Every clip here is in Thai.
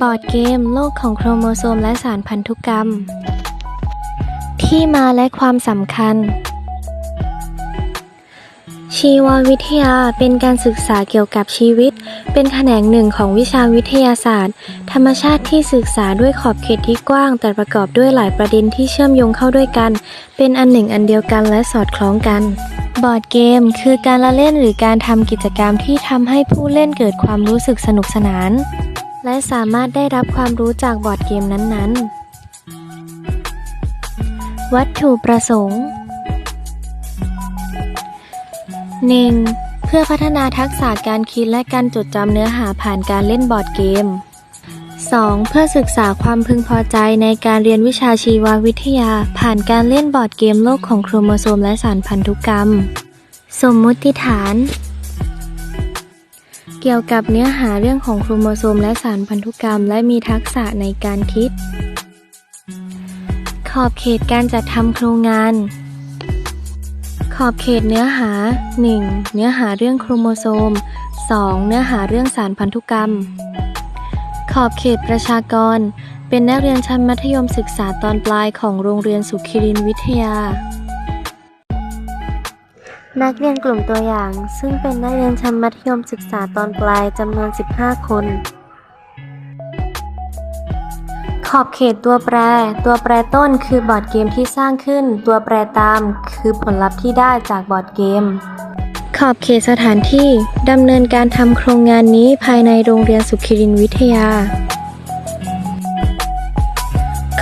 บอร์ดเกมโลกของโครโมโซมและสารพันธุกรรม ที่มาและความสำคัญ ชีววิทยาเป็นการศึกษาเกี่ยวกับชีวิต เป็นแขนงหนึ่งของวิชาวิทยาศาสตร์ ธรรมชาติที่ศึกษาด้วยขอบเขตที่กว้าง แต่ประกอบด้วยหลายประเด็นที่เชื่อมโยงเข้าด้วยกัน เป็นอันหนึ่งอันเดียวกันและสอดคล้องกันบอร์ดเกมคือการละเล่นหรือการทำกิจกรรมที่ทำให้ผู้เล่นเกิดความรู้สึกสนุกสนาน และสามารถได้รับความรู้จากบอร์ดเกมนั้นๆ วัตถุประสงค์ 1. เพื่อพัฒนาทักษะการคิดและการจดจำเนื้อหาผ่านการเล่นบอร์ดเกม 2. เพื่อศึกษาความพึงพอใจในการเรียนวิชาชีววิทยา ผ่านการเล่นบอร์ดเกมโลกของโครโมโซมและสารพันธุกรรม สมมุติฐาน เกี่ยวกับเนื้อหาเรื่องของโครโมโซมและสารพันธุกรรม และมีทักษะในการคิด ขอบเขตการจัดทำโครงงาน ขอบเขตเนื้อหา 1. เนื้อหาเรื่องโครโมโซม 2. เนื้อหาเรื่องสารพันธุกรรม ขอบเขตประชากร เป็นนักเรียนชั้นมัธยมศึกษาตอนปลายของโรงเรียนสุขิรินวิทยา นักเรียนกลุ่มตัวอย่าง ซึ่งเป็นนักเรียนชั้นมัธยมศึกษาตอนปลายจำนวน 15 คน ขอบเขตตัวแปร ตัวแปรต้นคือบอร์ดเกมที่สร้างขึ้น ตัวแปรตามคือผลลัพธ์ที่ได้จากบอร์ดเกม ขอบเขตสถานที่ดำเนินการทำโครงงานนี้ภายในโรงเรียนสุขิรินวิทยา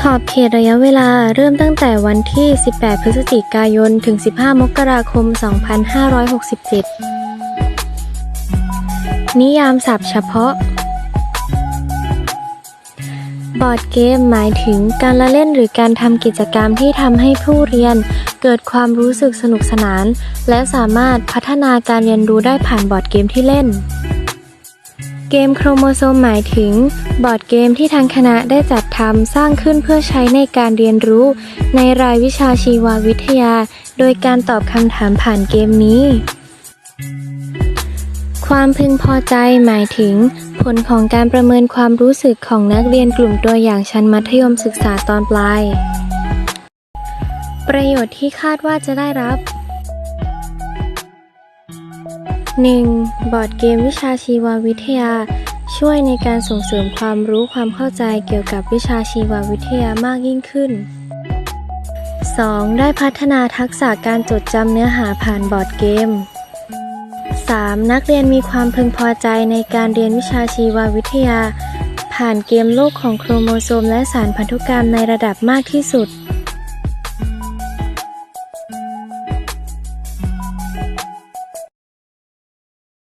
ขอบเขตระยะเวลาเริ่มตั้งแต่วันที่ 18 พฤศจิกายน ถึง 15 มกราคม 2567 นิยามศัพท์เฉพาะ บอร์ดเกมหมายถึงการละเล่นหรือการทำกิจกรรมที่ทำให้ผู้เรียน เกิดความรู้สึกสนุกสนาน และสามารถพัฒนาการเรียนรู้ได้ผ่านบอร์ดเกมที่เล่น เกมโครโมโซมหมายถึง บอร์ดเกมที่ทางคณะได้จัดทำสร้างขึ้นเพื่อใช้ในการเรียนรู้ ในรายวิชาชีววิทยา โดยการตอบคำถามผ่านเกมนี้ ความพึงพอใจหมายถึง ผลของการประเมินความรู้สึกของนักเรียนกลุ่มตัวอย่างชั้นมัธยมศึกษาตอนปลาย ประโยชน์ที่คาดว่าจะได้รับ 1. บอร์ดเกมวิชาชีววิทยา ช่วยในการส่งเสริมความรู้ความเข้าใจเกี่ยวกับวิชาชีววิทยามากยิ่งขึ้น 2. ได้พัฒนาทักษะการจดจำเนื้อหาผ่านบอร์ดเกม 3. นักเรียนมีความพึงพอใจในการเรียนวิชาชีววิทยา ผ่านเกมโลกของโครโมโซมและสารพันธุกรรมในระดับมากที่สุด